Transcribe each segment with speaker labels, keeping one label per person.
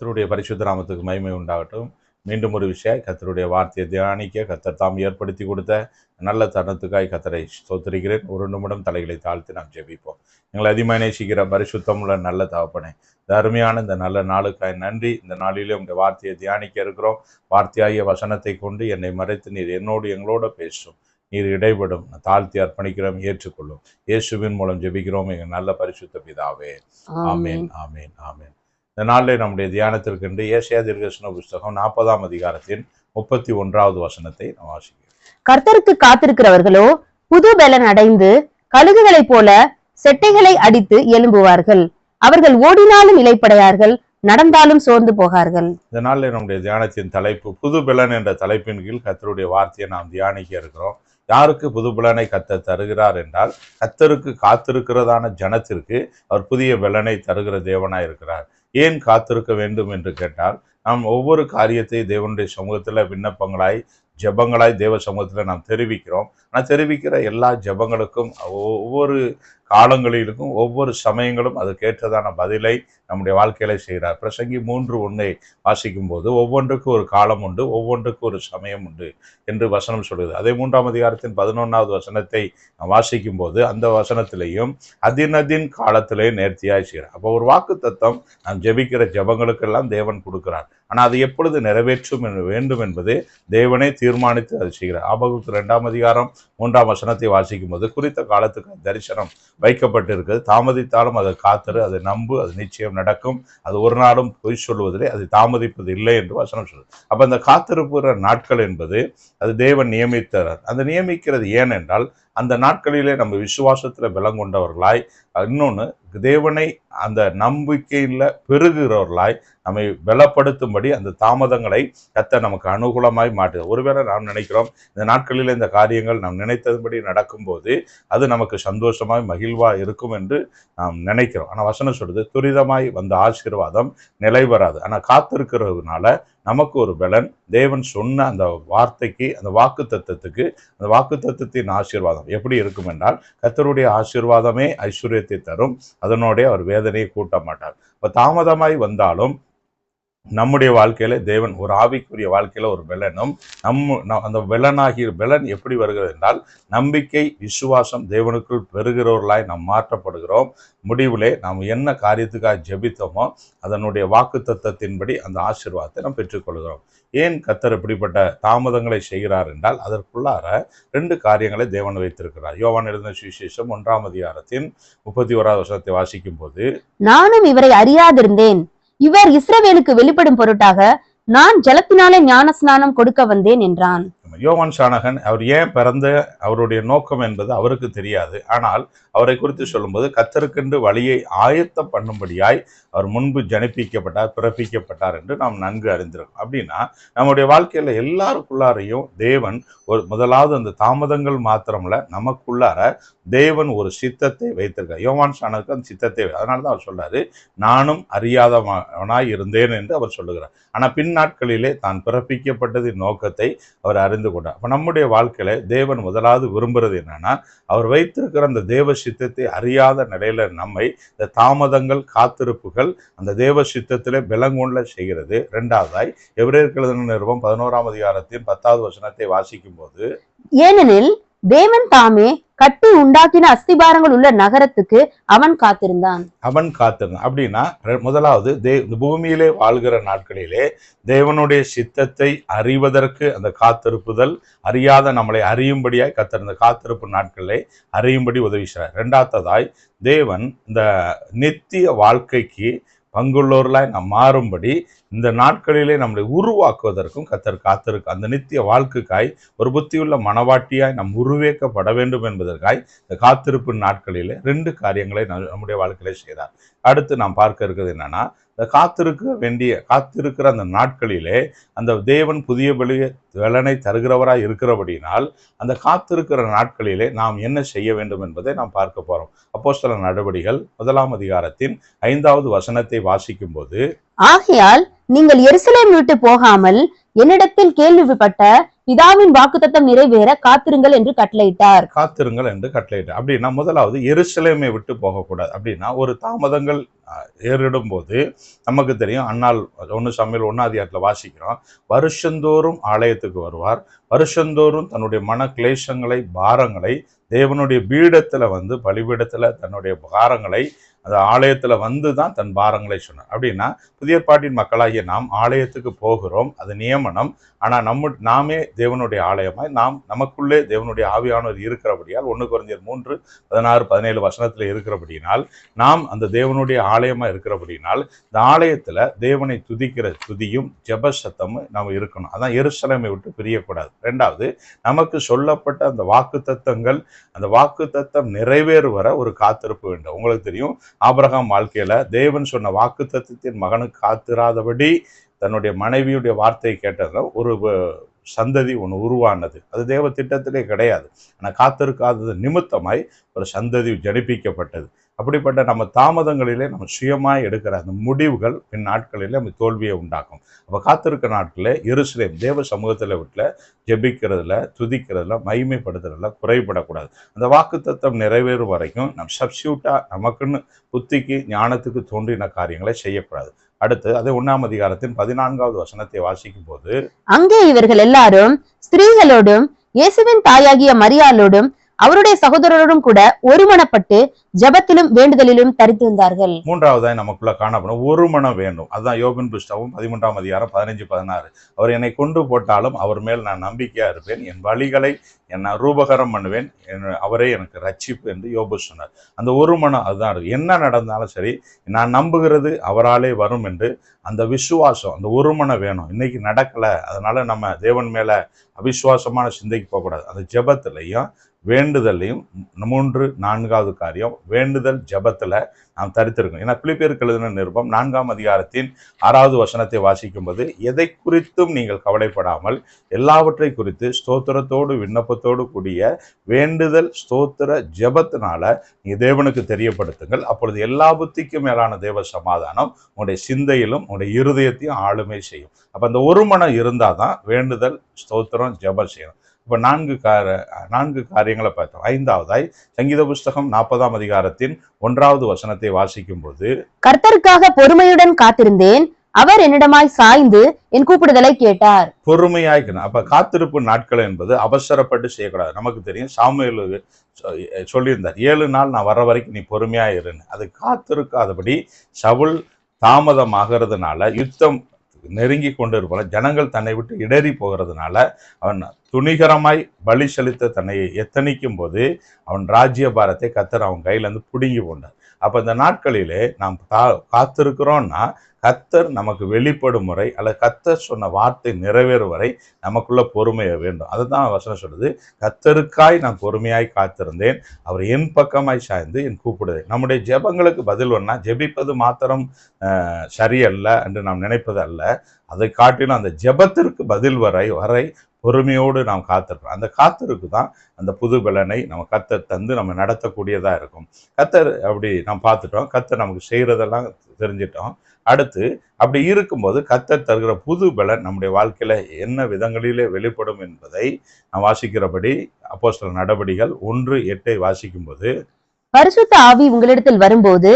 Speaker 1: கர்த்தருடைய பரிசுத்த நாமத்துக்கு மகிமை உண்டாகட்டும். மீண்டும் ஒரு விஷயம் கர்த்தருடைய வார்த்தையை தியானிக்க கர்த்தர் தாம் ஏற்படுத்தி கொடுத்த நல்ல தருணத்துக்காய் கர்த்தரை ஸ்தோத்திரிக்கிறேன். ஒரு நிமிடம் தலைகளை தாழ்த்தி நாம் ஜெபிப்போம். எங்களை அதிகமாக நேசிக்கிற பரிசுத்தமுள்ள நல்ல தகப்பனே இந்த அருமையான இந்த நல்ல நாளுக்காய் நன்றி. இந்த நாளிலே உங்களுடைய வார்த்தையை தியானிக்க இருக்கிறோம். வார்த்தையாகிய வசனத்தை கொண்டு என்னை மறைத்து நீர் என்னோடு எங்களோட பேசும். நீர் இடைபடும். தாழ்த்தி அர்ப்பணிக்கிறோம் ஏற்றுக்கொள்ளும். இயேசுவின் மூலம் ஜெபிக்கிறோம். எங்கள் நல்ல பரிசுத்த பிதாவே. ஆமேன் ஆமேன் ஆமேன். இந்த நாளில் நம்முடைய தியானத்திற்கென்று ஏசியா தீர்க்கதரிசன புஸ்தகம் நாற்பதாம் அதிகாரத்தின் முப்பத்தி ஒன்றாவது வசனத்தை நாம் வாசிக்கிறோம்.
Speaker 2: கர்த்தருக்கு காத்திருக்கிறவர்களோ புது பலன் அடைந்து கழுகுகளைப் போல செட்டைகளை அடித்து எழும்புவார்கள். அவர்கள் ஓடினாலும் இலைப்படையார்கள் நடந்தாலும் சோர்ந்து போகார்கள்.
Speaker 1: இந்த நாளில் நம்முடைய தியானத்தின் தலைப்பு புது பலன் என்ற தலைப்பின் கீழ் கர்த்தருடைய வார்த்தையை நாம் தியானிக்க இருக்கிறோம். யாருக்கு புது பலனை கத்தர் தருகிறார் என்றால் கத்தருக்கு காத்திருக்கிறதான ஜனத்திற்கு அவர் புதிய பலனை தருகிற தேவனாய் இருக்கிறார். ஏன் காத்திருக்க வேண்டும் என்று கேட்டால் நாம் ஒவ்வொரு காரியத்தை தேவனுடைய சமூகத்தில் விண்ணப்பங்களாய் ஜெபங்களாய் தேவ சமூகத்தில் நாம் தெரிவிக்கிறோம். ஆனால் தெரிவிக்கிற எல்லா ஜெபங்களுக்கும் ஒவ்வொரு காலங்களிலும் ஒவ்வொரு சமயங்களும் அதுக்கேற்றதான பதிலை நம்முடைய வாழ்க்கையில செய்கிறார். பிரசங்கி மூன்று ஒன்றை வாசிக்கும் போது ஒவ்வொன்றுக்கும் ஒரு காலம் உண்டு ஒவ்வொன்றுக்கும் ஒரு சமயம் உண்டு என்று வசனம் சொல்லுது அதே மூன்றாம் அதிகாரத்தின் பதினொன்றாவது வசனத்தை வாசிக்கும் போது அந்த வசனத்திலேயும் அதினதின் காலத்திலே நேர்த்தியாய் செய்கிறார். அப்போ ஒரு வாக்கு தத்தம் நாம் ஜெபிக்கிற ஜெபங்களுக்கெல்லாம் தேவன் கொடுக்கிறார். ஆனால் அது எப்பொழுது நிறைவேற்றும் வேண்டும் என்பது தேவனே தீர்மானித்து அதை செய்கிறார். ஆபகுத்து ரெண்டாம் அதிகாரம் மூன்றாம் வசனத்தை வாசிக்கும் போது குறித்த காலத்துக்கு தரிசனம் வைக்கப்பட்டிருக்கிறது. தாமதித்தாலும் அதை காத்திரு அதை நம்பு அது நிச்சயம் நடக்கும். அது ஒரு நாளும் பொய் சொல்லுவதில்லை அதை தாமதிப்பது இல்லை என்று வசனம் சொல்லுது. அப்போ அந்த காத்திருப்புற நாட்கள் என்பது அது தேவன் நியமித்தார் அந்த நியமிக்கிறது ஏனென்றால் அந்த நாட்களிலே நம்ம விசுவாசத்தில் பலங்கொண்டவர்களாய் இன்னொன்று தேவனை அந்த நம்பிக்கையில் பெருகிறவர்களாய் நம்மை பலப்படுத்தும்படி அந்த தாமதங்களை கத்த நமக்கு அனுகூலமாய் மாட்டு ஒருவேளை நாம் நினைக்கிறோம் இந்த நாட்களில் இந்த காரியங்கள் நாம் நினைத்தபடி நடக்கும்போது அது நமக்கு சந்தோஷமாய் மகிழ்வாக இருக்கும் என்று நாம் நினைக்கிறோம். ஆனால் வசனம் சொல்றது துரிதமாய் வந்த ஆசீர்வாதம் நிலை வராது ஆனால் காத்திருக்கிறதுனால நமக்கு ஒரு பலன். தேவன் சொன்ன அந்த வார்த்தைக்கு அந்த வாக்கு தத்துவத்துக்கு அந்த வாக்கு தத்துவத்தின் ஆசீர்வாதம் எப்படி இருக்கும் என்றால் கத்தருடைய ஆசீர்வாதமே ஐஸ்வர்யத்தை தரும். அதனுடைய அவர் வேதனையை கூட்ட மாட்டார். இப்போ தாமதமாய் வந்தாலும் நம்முடைய வாழ்க்கையில தேவன் ஒரு ஆவிக்குரிய வாழ்க்கையில ஒரு பலனும் நம்ம அந்த பலனாகி பலன் எப்படி வருகிறது என்றால் நம்பிக்கை விசுவாசம் தேவனுக்குள் பெறுகிறவர்களாய் நாம் மாற்றப்படுகிறோம். முடிவிலே நாம் என்ன காரியத்துக்காக ஜெபித்தோமோ அதனுடைய வாக்கு தத்துவத்தின்படி அந்த ஆசீர்வாதத்தை நாம் பெற்றுக்கொள்கிறோம். ஏன் கத்தர் இப்படிப்பட்ட தாமதங்களை செய்கிறார் என்றால் அதற்குள்ளார ரெண்டு காரியங்களை தேவன் வைத்திருக்கிறார். யோவான் எழுந்த சுவிசேஷம் ஒன்றாம் அதிகாரத்தின் முப்பத்தி ஓராவது வருஷத்தை வாசிக்கும் போது
Speaker 2: நானும் இவரை அறியாதிருந்தேன். இவர் இஸ்ரவேலுக்கு வெளிப்படும் பொருட்டாக நான் ஜலத்தினாலே ஞான ஸ்நானம் கொடுக்க வந்தேன் என்றான்.
Speaker 1: யோவான் சாணகன் அவர் ஏன் பிறந்த அவருடைய நோக்கம் என்பது அவருக்கு தெரியாது. ஆனால் அவரை குறித்து சொல்லும்போது கத்தருக்கென்று வழியை ஆயத்தம் பண்ணும்படியாய் அவர் முன்பு ஜனிப்பிக்கப்பட்டார் பிறப்பிக்கப்பட்டார் என்று நாம் நன்கு அறிந்திருக்கோம். அப்படின்னா நம்முடைய வாழ்க்கையில் எல்லாருக்குள்ளாரையும் தேவன் ஒரு முதலாவது அந்த தாமதங்கள் மாத்திரமில்ல நமக்குள்ளார தேவன் ஒரு சித்தத்தை வைத்திருக்கார். யோவான் சானனுக்கு அந்த சித்தத்தை அதனால தான் அவர் சொல்றாரு நானும் அறியாதவனாய் இருந்தேன் என்று அவர் சொல்லுகிறார். ஆனால் பின் நாட்களிலே தான் பிறப்பிக்கப்பட்டதின் நோக்கத்தை அவர் அறிந்து கொண்டார். அப்போ நம்முடைய வாழ்க்கையில தேவன் முதலாவது விரும்புறது என்னன்னா அவர் வைத்திருக்கிற அந்த தேவ சித்தத்தை அறியாத நிலையில நம்மை இந்த தாமதங்கள் காத்திருப்புகள் அந்த தேவ சித்தத்திலே விலங்குள்ள செய்கிறது. ரெண்டாவதாய் எவரேற்கிறது நிறுவம் பதினோராம் அதிகாரத்தின் பத்தாவது வசனத்தை வாசிக்கும் போது
Speaker 2: ஏனெனில் தேவன் தாமே கட்டி உண்டாக்கின அஸ்திபாரங்கள் உள்ள நகரத்துக்கு அவன் காத்திருந்தான்.
Speaker 1: அவன் காத்திருந்தான். அப்படின்னா ரெ- முதலாவது தே இந்த பூமியிலே வாழ்கிற நாட்களிலே தேவனுடைய சித்தத்தை அறிவதற்கு அந்த காத்திருப்புதல் அறியாத நம்மளை அறியும்படியாய் கத்திருந்த காத்திருப்பு நாட்களை அறியும்படி உதவி செய்கிறார். ரெண்டாவதாய் தேவன் இந்த நித்திய வாழ்க்கைக்கு பங்குள்ளோர்களாய் நாம் மாறும்படி இந்த நாட்களிலே நம்மளை உருவாக்குவதற்கும் கத்தர் காத்திருக்கு அந்த நித்திய வாழ்க்கைக்காய் ஒரு புத்தியுள்ள மனவாட்டியாய் நாம் உருவேக்கப்பட வேண்டும் என்பதற்காய் இந்த காத்திருப்பு நாட்களிலே ரெண்டு காரியங்களை நம்- நம்முடைய வாழ்க்கையிலே செய்கிறார் அடுத்து நாம் பார்க்க இருக்கிறது என்னன்னா காத்திருக்க வேண்டிய காத்திருக்கிற அந்த நாட்களிலே அந்த தேவன் புதிய பலிய பலனை தருகிறவராய் இருக்கிறபடியினால் அந்த காத்திருக்கிற நாட்களிலே நாம் என்ன செய்ய வேண்டும் என்பதை நாம் பார்க்க போறோம். அப்போஸ்தல நடவடிகள் முதலாம் அதிகாரத்தின் ஐந்தாவது வசனத்தை வாசிக்கும் போது
Speaker 2: ஆகையால் நீங்கள் எருசலேம் விட்டு போகாமல் என்னிடத்தில் கேள்விப்பட்ட பிதாவின் வாக்குத்தத்தம் நிறைவேற காத்திருங்கள் என்று கட்டளையிட்டார்.
Speaker 1: காத்திருங்கள் என்று கட்டளையிட்டார். அப்படின்னா முதலாவது எருசலேமை விட்டு போகக்கூடாது. அப்படின்னா ஒரு தாமதங்கள் ஏறிடும் போது நமக்கு தெரியும் அண்ணால் ஒன்று சமையல் ஒன்னாதிகாரத்தில் வாசிக்கிறோம் வருஷந்தோறும் ஆலயத்துக்கு வருவார். வருஷந்தோறும் தன்னுடைய மன கிளேசங்களை பாரங்களை தேவனுடைய பீடத்தில் வந்து பலிபீடத்தில் தன்னுடைய பாரங்களை அந்த ஆலயத்தில் வந்து தான் தன் பாரங்களை சொன்னார். அப்படின்னா புதிய பாட்டின் மக்களாகிய நாம் ஆலயத்துக்கு போகிறோம் அது நியமனம். ஆனால் நம்ம நாமே தேவனுடைய ஆலயமாய் நாம் நமக்குள்ளே தேவனுடைய ஆவியானவர் இருக்கிறபடியால் ஒன்று குறைஞ்சர் மூன்று பதினாறு பதினேழு வசனத்தில் இருக்கிறபடியினால் நாம் அந்த தேவனுடைய ஆலயமா இருக்கிறபடியினால் இந்த ஆலயத்தில் தேவனை துதிக்கிற துதியும் ஜெப சத்தமும் நம்ம இருக்கணும். அதான் எருசலமை விட்டு பிரியக்கூடாது. ரெண்டாவது நமக்கு சொல்லப்பட்ட அந்த வாக்கு தத்தங்கள் அந்த வாக்கு தத்தம் நிறைவேறு வர ஒரு காத்திருப்பு வேண்டும். உங்களுக்கு தெரியும் ஆபரகாம் வாழ்க்கையில் தேவன் சொன்ன வாக்கு தத்தத்தின் மகனுக்கு காத்திராதபடி தன்னுடைய மனைவியுடைய வார்த்தையை கேட்டதில் ஒரு சந்ததி ஒன்று உருவானது. அது தேவ திட்டத்திலே கிடையாது. ஆனால் காத்திருக்காதது நிமித்தமாய் ஒரு சந்ததி ஜனிப்பிக்கப்பட்டது. அப்படிப்பட்ட நம்ம தாமதங்களிலே நம்ம சுயமாக எடுக்கிற அந்த முடிவுகள் பின் நாட்களிலே நம்ம தோல்வியை உண்டாக்கும். அப்போ காத்திருக்க நாட்களில் எருசலேம் தேவ சமூகத்தில் வீட்டில் ஜெபிக்கிறதுல துதிக்கிறதுல மகிமைப்படுத்துறதுல குறைபடக்கூடாது. அந்த வாக்குத்தத்தம் நிறைவேறும் வரைக்கும் நம் சப்ஸ்டியூட்டாக நமக்குன்னு புத்திக்கு ஞானத்துக்கு தோன்றின காரியங்களை செய்யக்கூடாது. அடுத்து அதே ஒன்னாம் அதிகாரத்தின் பதினான்காவது வசனத்தை வாசிக்கும் போது
Speaker 2: அங்கே இவர்கள் எல்லாரும் ஸ்திரீகளோடும் இயேசுவின் தாயாகிய மரியாளோடும் அவருடைய சகோதரரோடும் கூட ஒருமனப்பட்டு ஜெபத்திலும் வேண்டுதலிலும் தரித்திருந்தார்கள்
Speaker 1: மூன்றாவதாய் நமக்குள்ள காணப்படும். ஒரு மனம் வேண்டும். அதுதான் யோபின் புஷ்டவும் பதிமூன்றாம் அதிகாரம் பதினஞ்சு பதினாறு. அவர் என்னை கொண்டு போட்டாலும் அவர் மேல் நான் நம்பிக்கையா இருப்பேன். என் வழிகளை என்ன ரூபகரம் பண்ணுவேன். என்- அவரே எனக்கு ரட்சிப்பு என்று யோபு சொன்னார். அந்த ஒரு மனம் அதுதான். இருக்கு என்ன நடந்தாலும் சரி நான் நம்புகிறது அவராலே வரும் என்று அந்த விசுவாசம் அந்த ஒரு மனம் வேணும். இன்னைக்கு நடக்கல. அதனால நம்ம தேவன் மேல அவிசுவாசமான சிந்தைக்கு போகக்கூடாது. அந்த ஜபத்திலையும் வேண்டுதலையும் மூன்று நான்காவது காரியம் வேண்டுதல் ஜபத்தில் நாம் தரித்திருக்கோம் ஏன்னா பிலிப்பியருக்கு எழுதின நிருபம் நான்காம் அதிகாரத்தின் ஆறாவது வசனத்தை வாசிக்கும்போது எதை குறித்தும் நீங்கள் கவலைப்படாமல் எல்லாவற்றை குறித்து ஸ்தோத்திரத்தோடு விண்ணப்பத்தோடு கூடிய வேண்டுதல் ஸ்தோத்திர ஜபத்தினால நீங்கள் தேவனுக்கு தெரியப்படுத்துங்கள். அப்பொழுது எல்லா புத்திக்கும் மேலான தேவ சமாதானம் உங்களுடைய சிந்தையிலும் உங்களுடைய இருதயத்தையும் ஆளுமை செய்யும். அப்போ அந்த ஒரு மனம் இருந்தால் தான் வேண்டுதல் ஸ்தோத்திரம் ஜெபம் செய்யணும். இப்ப நான்கு கார நான்கு காரியங்களை பார்த்தோம். ஐந்தாவதாய் சங்கீத புஸ்தகம் நாற்பதாம் அதிகாரத்தின் ஒன்றாவது வசனத்தை வாசிக்கும்போது
Speaker 2: கர்த்தருக்காக பொறுமையுடன் காத்திருந்தேன். அவர் என்னிடமாய் சாய்ந்து என் கூப்பிடுதலை கேட்டார்.
Speaker 1: பொறுமையாய்க்கணும் அப்ப காத்திருப்பு நாட்கள் என்பது அவசரப்பட்டு செய்யக்கூடாது. நமக்கு தெரியும் சாமுவேல் சொ- சொல்லியிருந்தார் ஏழு நாள் நான் வர வரைக்கும் நீ பொறுமையா இருன்னு. அது காத்திருக்காதபடி சவுல் தாமதமாகிறதுனால யுத்தம் நெருங்கி கொண்டு ஜனங்கள் தன்னை விட்டு இடறி போகிறதுனால அவன் துணிகரமாய் பலி செலுத்த தன்னை எத்தனிக்கும் போது அவன் ராஜ்ய பாரத்தை கத்தர் அவன் கையிலேருந்து பிடுங்கி கொண்டார். அப்போ இந்த நாட்களிலே நாம் கா- காத்திருக்கிறோம்னா கத்தர் நமக்கு வெளிப்படும் முறை அல்லது கத்தர் சொன்ன வார்த்தை நிறைவேறும் வரை நமக்குள்ள பொறுமையை வேண்டும். அதுதான் வசனம் சொல்லுது. கத்தருக்காய் நான் பொறுமையாய் காத்திருந்தேன். அவர் என் பக்கமாய் சாய்ந்து என் கூப்பிடுதேன் நம்முடைய ஜெபங்களுக்கு பதில் ஒன்றா ஜெபிப்பது மாத்திரம் சரியல்ல என்று நாம் நினைப்பது அல்ல. அதை காட்டிலும் அந்த ஜெபத்திற்கு பதில் வரை வரை பொறுமையோடு நாம் காத்திருக்கிறோம். அந்த காத்திருக்கு தான் அந்த புது பலனை நம்ம கத்தர் தந்து நம்ம நடத்தக்கூடியதா இருக்கும். கத்தர் அப்படி நாம் பார்த்துட்டோம். கத்தர் நமக்கு செய்யறதெல்லாம் தெரிஞ்சிட்டோம். அடுத்து அப்படி இருக்கும்போது கத்தர் தருகிற புது பலன் நம்முடைய வாழ்க்கையில என்ன விதங்களிலே வெளிப்படும் என்பதை நாம் வாசிக்கிறபடி அப்போஸ்தலர் நடபடிகள் ஒன்று எட்டை வாசிக்கும்போது
Speaker 2: பரிசுத்த ஆவி உங்களிடத்தில் வரும்போது.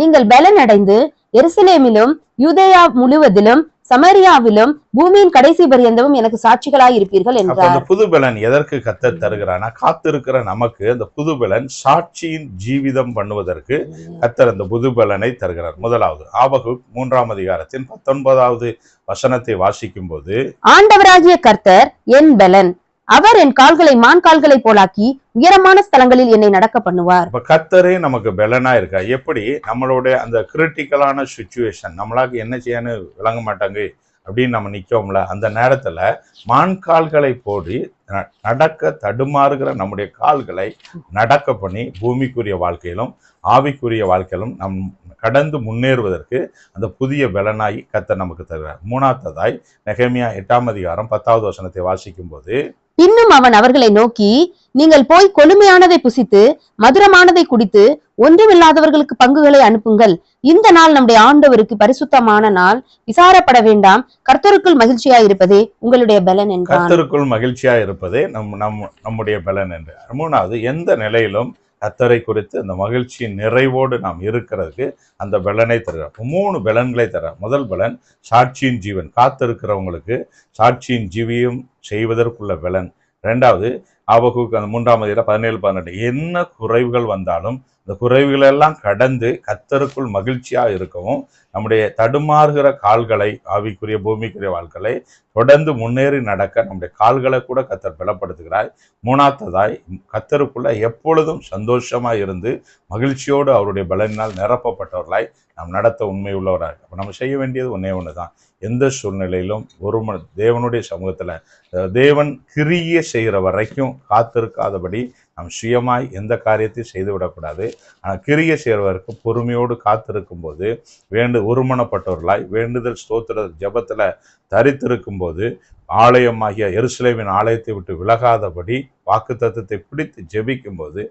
Speaker 2: நீங்கள் பலன் அடைந்து எருசலேமிலும் யூதேயா முழுவதிலும் சமரியாவிலும் பூமியின் கடைசி பரியந்தமும் எனக்கு சாட்சிகளாய் இருப்பீர்கள் என்றார்.
Speaker 1: அந்த புது பலன் எதற்கு கத்தர் தருகிறானா காத்திருக்கிற நமக்கு அந்த புது பலன் சாட்சியின் ஜீவிதம் பண்ணுவதற்கு கத்தர் அந்த புது பலனை தருகிறார். முதலாவது ஆபகு மூன்றாம் அதிகாரத்தின் பத்தொன்பதாவது வசனத்தை வாசிக்கும் போது
Speaker 2: ஆண்டவராகிய கர்த்தர் என் பலன். அவர் என் கால்களை மான் கால்களை போலாக்கி உயரமான ஸ்தலங்களில் என்னை நடக்க பண்ணுவார்.
Speaker 1: இப்ப கத்தரே நமக்கு பலனா இருக்கா? எப்படி நம்மளுடைய அந்த கிரிட்டிக்கலான சுச்சுவேஷன் நம்மளாக்கு என்ன செய்யன்னு விளங்க மாட்டாங்க? அப்படின்னு நம்ம நிற்கோம்ல அந்த நேரத்துல மான் கால்களை போடி ந- நடக்க தடுமாறுகிற நம்முடைய கால்களை நடக்க பண்ணி பூமிக்குரிய வாழ்க்கையிலும் ஆவிக்குரிய வாழ்க்கையிலும் நம் கடந்து முன்னேறுவதற்கு அந்த புதிய பலனாய் கத்த நமக்கு தருகிறார் மூணாவதாய் நெகமியா எட்டாம் அதிகாரம் பத்தாவது வசனத்தை வாசிக்கும் போது
Speaker 2: இன்னும் அவன் அவர்களை நோக்கி நீங்கள் போய் கொழுமையானதை புசித்து மதுரமானதை குடித்து ஒன்றுமில்லாதவர்களுக்கு பங்குகளை அனுப்புங்கள். இந்த நாள் நம்முடைய ஆண்டவருக்கு பரிசுத்தமான நாள். விசாரப்பட வேண்டாம். கர்த்தருக்குள் மகிழ்ச்சியா இருப்பதே உங்களுடைய பலன் என்று
Speaker 1: கர்த்தருக்குள் மகிழ்ச்சியா இருப்பதே நம் நம் நம்முடைய பலன் என்று. மூணாவது எந்த நிலையிலும் கத்தரை குறித்து அந்த மகிழ்ச்சியின் நிறைவோடு நாம் இருக்கிறதுக்கு அந்த பலனை தருகிறார். மூணு பலன்களை தர்றார் முதல் பலன் சாட்சியின் ஜீவன். காத்திருக்கிறவங்களுக்கு சாட்சியின் ஜீவியம் செய்வதற்குள்ள பலன். ரெண்டாவது ஆபகுக்கு அந்த மூன்றாம் அதிகாரம் பதினேழு பதினெட்டு. என்ன குறைவுகள் வந்தாலும் இந்த குறைவுகளெல்லாம் கடந்து கத்தருக்குள் மகிழ்ச்சியாக இருக்கவும் நம்முடைய தடுமாறுகிற கால்களை ஆவிக்குரிய பூமிக்குரிய வாழ்க்கையை தொடர்ந்து முன்னேறி நடக்க நம்முடைய கால்களை கூட கத்தர் பலப்படுத்துகிறாய் மூணாத்ததாய் கத்தருக்குள்ள எப்பொழுதும் சந்தோஷமாக இருந்து மகிழ்ச்சியோடு அவருடைய பலனால் நிரப்பப்பட்டவர்களாய் நாம் நடத்த உண்மை உள்ளவராக அப்போ நம்ம செய்ய வேண்டியது ஒன்றே ஒன்று தான் எந்த சூழ்நிலையிலும் ஒரு தேவனுடைய சமூகத்தில் தேவன் கிரிய செய்கிற வரைக்கும் காத்திருக்காதபடி நாம் சுயமாய் எந்த காரியத்தையும் செய்து விடக்கூடாது ஆனால் கிரிய செய்கிறவருக்கு பொறுமையோடு காத்திருக்கும் போது வேண்டு ஒருமனப்பட்டவர்களாய் வேண்டுதல் ஸ்தோத்திர ஜெபத்தில் தரித்திருக்கும் போது ஆலயமாகிய எருசலேமின் ஆலயத்தை விட்டு விலகாதபடி வாக்குத்தத்தத்தை பிடித்து ஜெபிக்கும் போது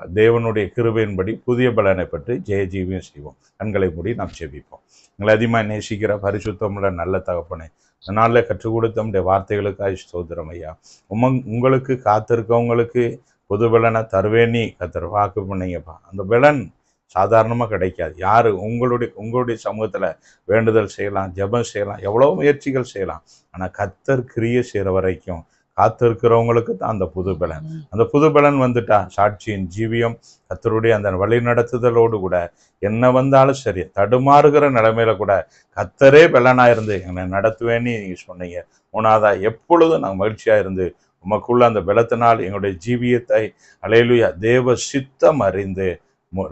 Speaker 1: தேவனுடைய கிருபையின்படி புதிய பலனை பெற்று ஜெய ஜீவியம் செய்வோம். கண்களை மூடி நாம் ஜெபிப்போம். எங்களை அதிகமாக நேசிக்கிற பரிசுத்தமுள்ள நல்ல தகப்பனை நாளில் கற்றுக் கொடுத்த நம்முடைய வார்த்தைகளுக்காக ஸ்தோத்திரம் ஐயா. உமங் உங்களுக்கு காத்திருக்கவங்களுக்கு புது பலனை தருவேனி கத்தர் வாக்கு பண்ணீங்கப்பா. அந்த பலன் சாதாரணமாக கிடைக்காது. யார்? உங்களுடைய உங்களுடைய சமூகத்தில் வேண்டுதல் செய்யலாம் ஜெபம் செய்யலாம் எவ்வளோ முயற்சிகள் செய்யலாம். ஆனால் கத்தர் கிரியை செய்கிற வரைக்கும் காத்திருக்கிறவங்களுக்கு தான் அந்த புது பலன். அந்த புது பலன் வந்துட்டா சாட்சியின் ஜீவியம் கத்தருடைய அந்த வழி நடத்துதலோடு கூட என்ன வந்தாலும் சரி தடுமாறுகிற நிலைமையில கூட கத்தரே பலனா இருந்து என்னை நடத்துவேன்னு நீங்க சொன்னீங்க. மூணாவதா எப்பொழுதும் நாங்கள் மகிழ்ச்சியா இருந்து உமக்குள்ள அந்த பலத்தினால் எங்களுடைய ஜீவியத்தை அலையிலுயா தேவ சித்தம் அறிந்து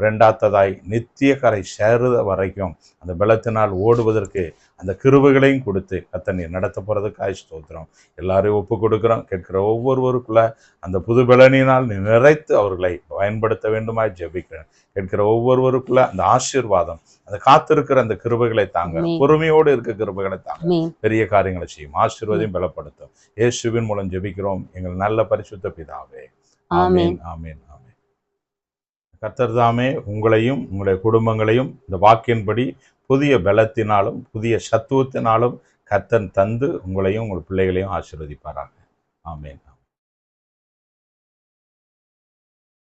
Speaker 1: ரெண்டாத்ததாய் நித்திய கரை சேருத வரைக்கும் அந்த பலத்தினால் ஓடுவதற்கு அந்த கிருபைகளையும் கொடுத்து கத்தனை நடத்த போகிறதுக்காக ஸ்தோத்திரம். எல்லாரையும் ஒப்பு கொடுக்குறோம். கேட்கிற ஒவ்வொருவருக்குள்ள அந்த புது பலனினால் நிறைத்து அவர்களை பயன்படுத்த வேண்டுமாய் ஜெபிக்கிறேன். கேட்கிற ஒவ்வொருவருக்குள்ள அந்த ஆசீர்வாதம் அந்த காத்திருக்கிற அந்த கிருபைகளை தாங்க. பொறுமையோடு இருக்க கிருபைகளை தாங்க. பெரிய காரியங்களை செய்யும். ஆசீர்வாதையும் பலப்படுத்தும். இயேசுவின் மூலம் ஜெபிக்கிறோம். எங்கள் நல்ல பரிசுத்த பிதாவே. ஆமென் ஆமென் கர்த்தர் தாமே உங்களையும் உங்களுடைய குடும்பங்களையும் இந்த வாக்கின்படி புதிய பலத்தினாலும் புதிய சத்துவத்தினாலும் கர்த்தன் தந்து உங்களையும் உங்கள் பிள்ளைகளையும் ஆசீர்வதிப்பாராங்க ஆமேன்.